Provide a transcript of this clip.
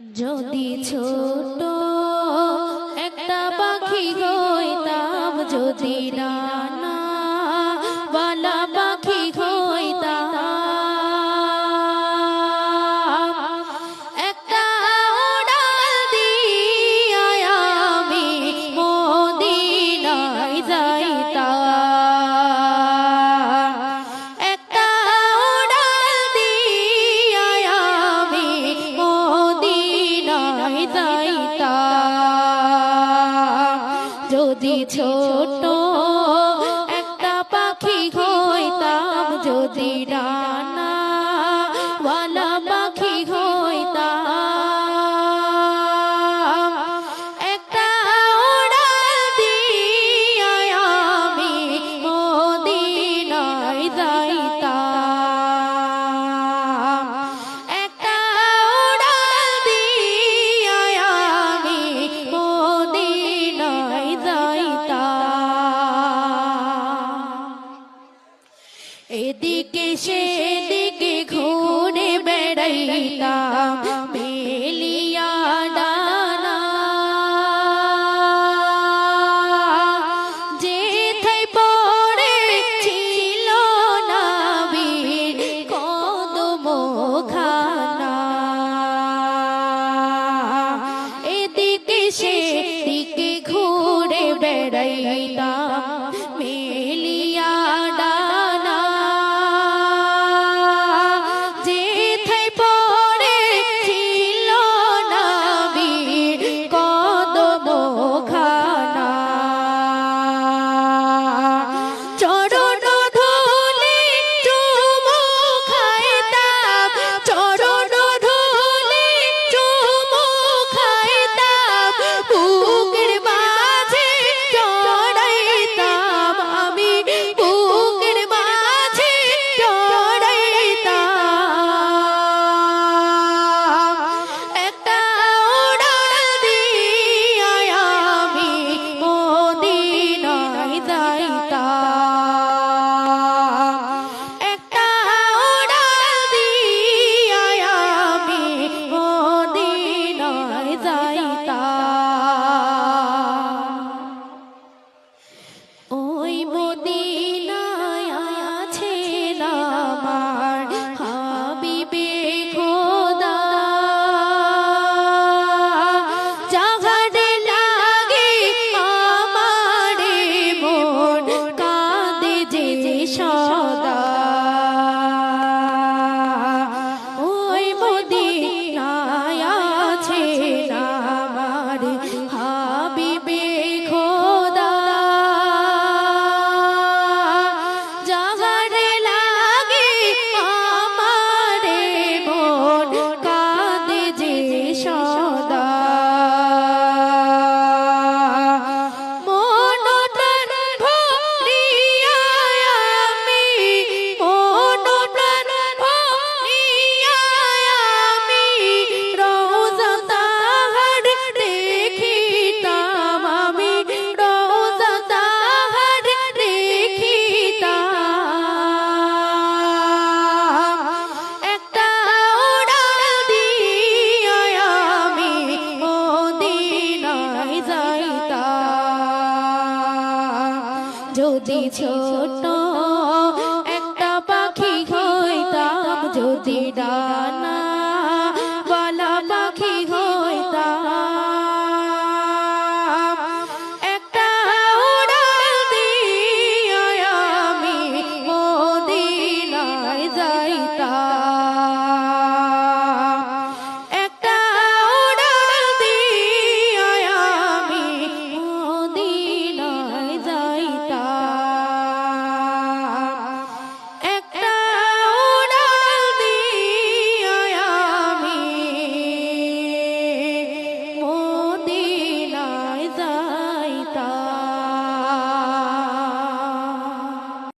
যদি ছোট একটা পাখি হইতাম যদি না ছোট দিকে সেদিকে ঘুরে বেড়াইতাম বেলিয়া Beep. যদি ছোট একটা পাখি হইতাম যদি ডা